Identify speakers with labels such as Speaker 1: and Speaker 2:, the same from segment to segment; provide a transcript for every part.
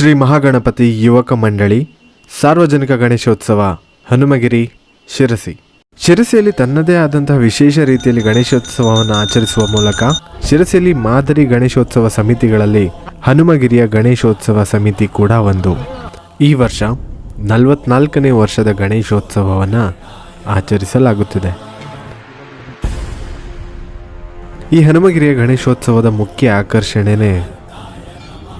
Speaker 1: ಶ್ರೀ ಮಹಾಗಣಪತಿ ಯುವಕ ಮಂಡಳಿ, ಸಾರ್ವಜನಿಕ ಗಣೇಶೋತ್ಸವ, ಹನುಮಗಿರಿ, ಶಿರಸಿ. ಶಿರಸಿಯಲ್ಲಿ ತನ್ನದೇ ಆದಂತಹ ವಿಶೇಷ ರೀತಿಯಲ್ಲಿ ಗಣೇಶೋತ್ಸವವನ್ನು ಆಚರಿಸುವ ಮೂಲಕ ಶಿರಸಿಯಲ್ಲಿ ಮಾದರಿ ಗಣೇಶೋತ್ಸವ ಸಮಿತಿಗಳಲ್ಲಿ ಹನುಮಗಿರಿಯ ಗಣೇಶೋತ್ಸವ ಸಮಿತಿ ಕೂಡ ಒಂದು. ಈ ವರ್ಷ ನಲವತ್ನಾಲ್ಕನೇ ವರ್ಷದ ಗಣೇಶೋತ್ಸವವನ್ನು ಆಚರಿಸಲಾಗುತ್ತಿದೆ. ಈ ಹನುಮಗಿರಿಯ ಗಣೇಶೋತ್ಸವದ ಮುಖ್ಯ ಆಕರ್ಷಣೆನೇ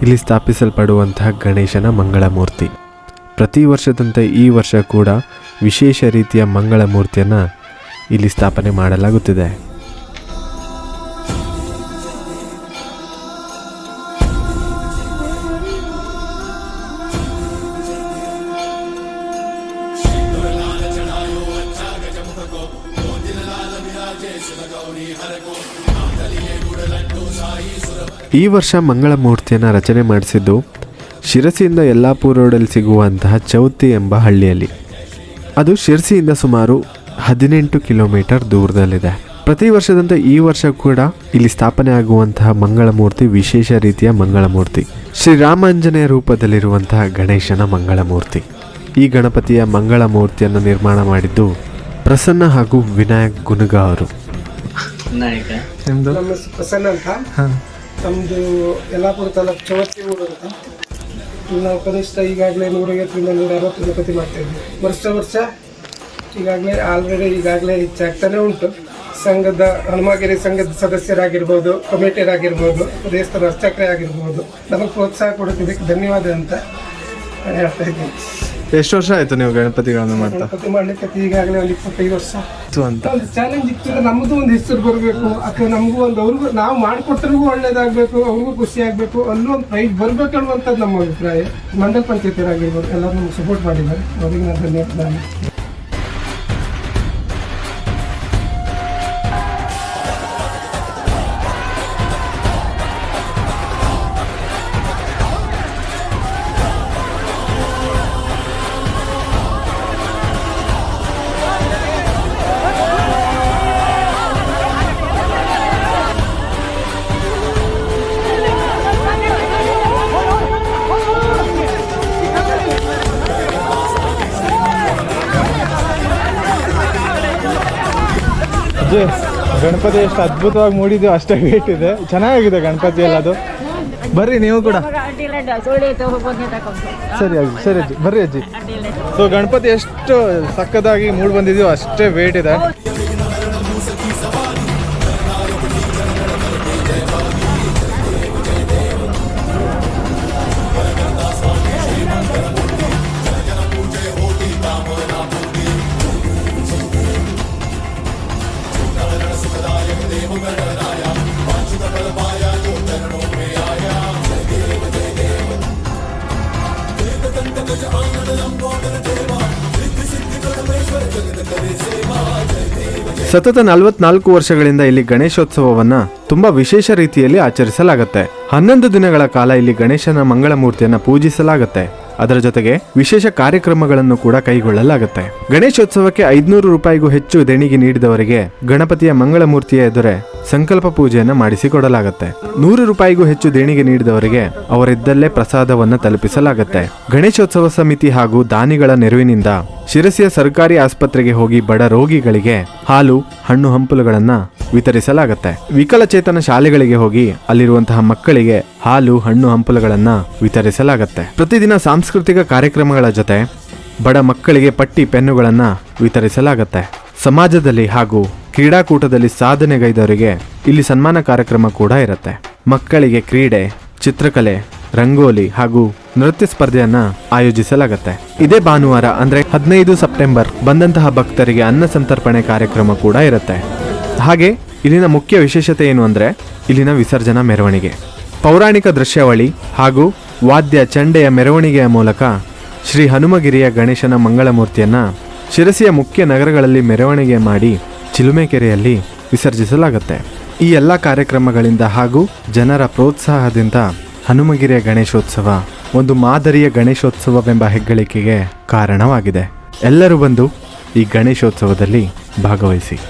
Speaker 1: ಇಲ್ಲಿ ಸ್ಥಾಪಿಸಲ್ಪಡುವಂತಹ ಗಣೇಶನ ಮಂಗಳ ಮೂರ್ತಿ ಪ್ರತಿ ವರ್ಷದಂತೆ ಈ ವರ್ಷ ಕೂಡ ವಿಶೇಷ ರೀತಿಯ ಮಂಗಳ ಮೂರ್ತಿಯನ್ನು ಇಲ್ಲಿ ಸ್ಥಾಪನೆ ಮಾಡಲಾಗುತ್ತಿದೆ. ಈ ವರ್ಷ ಮಂಗಳ ಮೂರ್ತಿಯನ್ನು ರಚನೆ ಮಾಡಿಸಿದ್ದು ಶಿರಸಿಯಿಂದ ಯಲ್ಲಾಪುರ ರೋಡಲ್ಲಿ ಸಿಗುವಂತಹ ಚೌತಿ ಎಂಬ ಹಳ್ಳಿಯಲ್ಲಿ. ಅದು ಶಿರಸಿಯಿಂದ ಸುಮಾರು ಹದಿನೆಂಟು ಕಿಲೋಮೀಟರ್ ದೂರದಲ್ಲಿದೆ. ಪ್ರತಿ ವರ್ಷದಂತೆ ಈ ವರ್ಷ ಕೂಡ ಇಲ್ಲಿ ಸ್ಥಾಪನೆ ಆಗುವಂತಹ ಮಂಗಳ ಮೂರ್ತಿ ವಿಶೇಷ ರೀತಿಯ ಮಂಗಳ ಮೂರ್ತಿ ಶ್ರೀರಾಮಾಂಜನೇಯ ರೂಪದಲ್ಲಿರುವಂತಹ ಗಣೇಶನ ಮಂಗಳ ಮೂರ್ತಿ ಈ ಗಣಪತಿಯ ಮಂಗಳ ಮೂರ್ತಿಯನ್ನು ನಿರ್ಮಾಣ ಮಾಡಿದ್ದು ಪ್ರಸನ್ನ ಹಾಗೂ ವಿನಾಯಕ್ ಗುನುಗ ಅವರು
Speaker 2: ನಮ್ಮದು ಯಲ್ಲಾಪುರ ತಾಲೂಕು ಚವತ್ತಿ ಊರು ಅಂತ. ಇಲ್ಲಿ ನಾವು ಕನಿಷ್ಠ ಈಗಾಗಲೇ ನೂರೈವತ್ತರಿಂದ ನೂರ ಅರವತ್ತು ಗಣಪತಿ ಮಾಡ್ತಾ ಇದ್ವಿ. ವರ್ಷ ವರ್ಷ ಈಗಾಗಲೇ ಆಲ್ರೆಡಿ ಈಗಾಗಲೇ ಹೆಚ್ಚಾಗ್ತಾನೆ ಉಂಟು. ಸಂಘದ, ಹನುಮಗಿರಿ ಸಂಘದ ಸದಸ್ಯರಾಗಿರ್ಬೋದು, ಕಮಿಟಿಯರಾಗಿರ್ಬೋದು, ದೇವಸ್ಥಾನ ಅರ್ಚಕರೇ ಆಗಿರ್ಬೋದು ನಮಗೆ ಪ್ರೋತ್ಸಾಹ ಕೊಡುತ್ತಿದ್ದಕ್ಕೆ ಧನ್ಯವಾದ ಅಂತ ಹೇಳ್ತಾ ಇದ್ದೀನಿ.
Speaker 3: ಎಷ್ಟು ವರ್ಷ ಆಯ್ತು ನೀವು ಗಣಪತಿಗಳನ್ನು ಮಾಡ್ತಾ?
Speaker 2: ಗಣಪತಿ ಮಾಡ್ಲಿಕ್ಕೆ ಈಗಾಗಲೇ ಒಂದು ಇಪ್ಪತ್ತೈದು ವರ್ಷ.
Speaker 3: ಇತ್ತು ಅಂತ.
Speaker 2: ಒಂದು ಚಾಲೆಂಜ್ ಇತ್ತು ನಮ್ಮದು ಒಂದು ಹೆಸರು ಬರಬೇಕು. ಅಥವಾ ನಮಗೂ ಒಂದು ಅವ್ರಿಗೂ ನಾವು ಮಾಡಿಕೊಟ್ಟರಿಗೂ ಒಳ್ಳೇದಾಗಬೇಕು ಅವ್ರಿಗೂ ಖುಷಿ ಆಗಬೇಕು ಅಲ್ಲೂ ಒಂದು ಪ್ರೈಸ್ ಬರಬೇಕು ಅನ್ನುವಂಥದ್ದು ನಮ್ಮ ಅಭಿಪ್ರಾಯ. ಮಂಡಲ ಪಂಚಾಯತಿಯರಾಗಿರ್ಬೋದು ಎಲ್ಲರೂ ನಮ್ಗೆ ಸಪೋರ್ಟ್ ಮಾಡಿದ್ದಾರೆ. ಅವರಿಗೆ ನಾನು ಧನ್ಯವಾದ
Speaker 3: ಅಜ್ಜಿ ಗಣಪತಿ ಎಷ್ಟು ಅದ್ಭುತವಾಗಿ ಮೂಡಿದ್ಯೋ ಅಷ್ಟೇ ವೇಟ್ ಇದೆ. ಚೆನ್ನಾಗಿದೆ ಗಣಪತಿ ಎಲ್ಲ ಅದು. ಬರ್ರಿ ನೀವು ಕೂಡ. ಸರಿ ಅಜ್ಜಿ ಸರಿ ಅಜ್ಜಿ. ಬರ್ರಿ ಅಜ್ಜಿ. ಸೊ ಗಣಪತಿ ಎಷ್ಟು ಸಕ್ಕದಾಗಿ ಮೂಡ್ ಬಂದಿದೆಯೋ ಅಷ್ಟೇ ವೇಟ್ ಇದೆ.
Speaker 1: ಸತತ ನಲವತ್ನಾಲ್ಕು ವರ್ಷಗಳಿಂದ ಇಲ್ಲಿ ಗಣೇಶೋತ್ಸವವನ್ನ ತುಂಬಾ ವಿಶೇಷ ರೀತಿಯಲ್ಲಿ ಆಚರಿಸಲಾಗುತ್ತೆ. ಹನ್ನೊಂದು ದಿನಗಳ ಕಾಲ ಇಲ್ಲಿ ಗಣೇಶನ ಮಂಗಳ ಮೂರ್ತಿಯನ್ನ ಪೂಜಿಸಲಾಗುತ್ತೆ. ಅದರ ಜೊತೆಗೆ ವಿಶೇಷ ಕಾರ್ಯಕ್ರಮಗಳನ್ನು ಕೂಡ ಕೈಗೊಳ್ಳಲಾಗುತ್ತೆ. ಗಣೇಶೋತ್ಸವಕ್ಕೆ ಐದ್ನೂರು ರೂಪಾಯಿಗೂ ಹೆಚ್ಚು ದೇಣಿಗೆ ನೀಡಿದವರಿಗೆ ಗಣಪತಿಯ ಮಂಗಳ ಮೂರ್ತಿಯ ಎದುರೇ ಸಂಕಲ್ಪ ಪೂಜೆಯನ್ನು ಮಾಡಿಸಿಕೊಡಲಾಗುತ್ತೆ. ನೂರು ರೂಪಾಯಿಗೂ ಹೆಚ್ಚು ದೇಣಿಗೆ ನೀಡಿದವರಿಗೆ ಅವರಿದ್ದಲ್ಲೇ ಪ್ರಸಾದವನ್ನು ತಲುಪಿಸಲಾಗುತ್ತೆ. ಗಣೇಶೋತ್ಸವ ಸಮಿತಿ ಹಾಗೂ ದಾನಿಗಳ ನೆರವಿನಿಂದ ಶಿರಸಿಯ ಸರ್ಕಾರಿ ಆಸ್ಪತ್ರೆಗೆ ಹೋಗಿ ಬಡ ರೋಗಿಗಳಿಗೆ ಹಾಲು, ಹಣ್ಣು ಹಂಪಲುಗಳನ್ನು ವಿತರಿಸಲಾಗುತ್ತೆ. ವಿಕಲಚೇತನ ಶಾಲೆಗಳಿಗೆ ಹೋಗಿ ಅಲ್ಲಿರುವಂತಹ ಮಕ್ಕಳಿಗೆ ಹಾಲು, ಹಣ್ಣು ಹಂಪಲುಗಳನ್ನ ವಿತರಿಸಲಾಗುತ್ತೆ. ಪ್ರತಿದಿನ ಸಾಂಸ್ಕೃತಿಕ ಕಾರ್ಯಕ್ರಮಗಳ ಜೊತೆ ಬಡ ಮಕ್ಕಳಿಗೆ ಪಟ್ಟಿ, ಪೆನ್ನುಗಳನ್ನು ವಿತರಿಸಲಾಗುತ್ತೆ. ಸಮಾಜದಲ್ಲಿ ಹಾಗೂ ಕ್ರೀಡಾಕೂಟದಲ್ಲಿ ಸಾಧನೆಗೈದವರಿಗೆ ಇಲ್ಲಿ ಸನ್ಮಾನ ಕಾರ್ಯಕ್ರಮ ಕೂಡ ಇರುತ್ತೆ. ಮಕ್ಕಳಿಗೆ ಕ್ರೀಡೆ, ಚಿತ್ರಕಲೆ, ರಂಗೋಲಿ ಹಾಗೂ ನೃತ್ಯ ಸ್ಪರ್ಧೆಯನ್ನ ಆಯೋಜಿಸಲಾಗುತ್ತೆ. ಇದೇ ಭಾನುವಾರ ಅಂದ್ರೆ ಹದಿನೈದು ಸೆಪ್ಟೆಂಬರ್ ಬಂದಂತಹ ಭಕ್ತರಿಗೆ ಅನ್ನ ಸಂತರ್ಪಣೆ ಕಾರ್ಯಕ್ರಮ ಕೂಡ ಇರುತ್ತೆ. ಹಾಗೆ ಇಲ್ಲಿನ ಮುಖ್ಯ ವಿಶೇಷತೆ ಏನು ಅಂದ್ರೆ ಇಲ್ಲಿನ ವಿಸರ್ಜನಾ ಮೆರವಣಿಗೆ. ಪೌರಾಣಿಕ ದೃಶ್ಯಾವಳಿ ಹಾಗೂ ವಾದ್ಯ ಚಂಡೆಯ ಮೆರವಣಿಗೆಯ ಮೂಲಕ ಶ್ರೀ ಹನುಮಗಿರಿಯ ಗಣೇಶನ ಮಂಗಳ ಮೂರ್ತಿಯನ್ನ ಶಿರಸಿಯ ಮುಖ್ಯ ನಗರಗಳಲ್ಲಿ ಮೆರವಣಿಗೆ ಮಾಡಿ ಚಿಲುಮೆಕೆರೆಯಲ್ಲಿ ವಿಸರ್ಜಿಸಲಾಗುತ್ತೆ. ಈ ಎಲ್ಲ ಕಾರ್ಯಕ್ರಮಗಳಿಂದ ಹಾಗೂ ಜನರ ಪ್ರೋತ್ಸಾಹದಿಂದ ಹನುಮಗಿರಿಯ ಗಣೇಶೋತ್ಸವ ಒಂದು ಮಾದರಿಯ ಗಣೇಶೋತ್ಸವವೆಂಬ ಹೆಗ್ಗಳಿಕೆಗೆ ಕಾರಣವಾಗಿದೆ. ಎಲ್ಲರೂ ಬಂದು ಈ ಗಣೇಶೋತ್ಸವದಲ್ಲಿ ಭಾಗವಹಿಸಿ.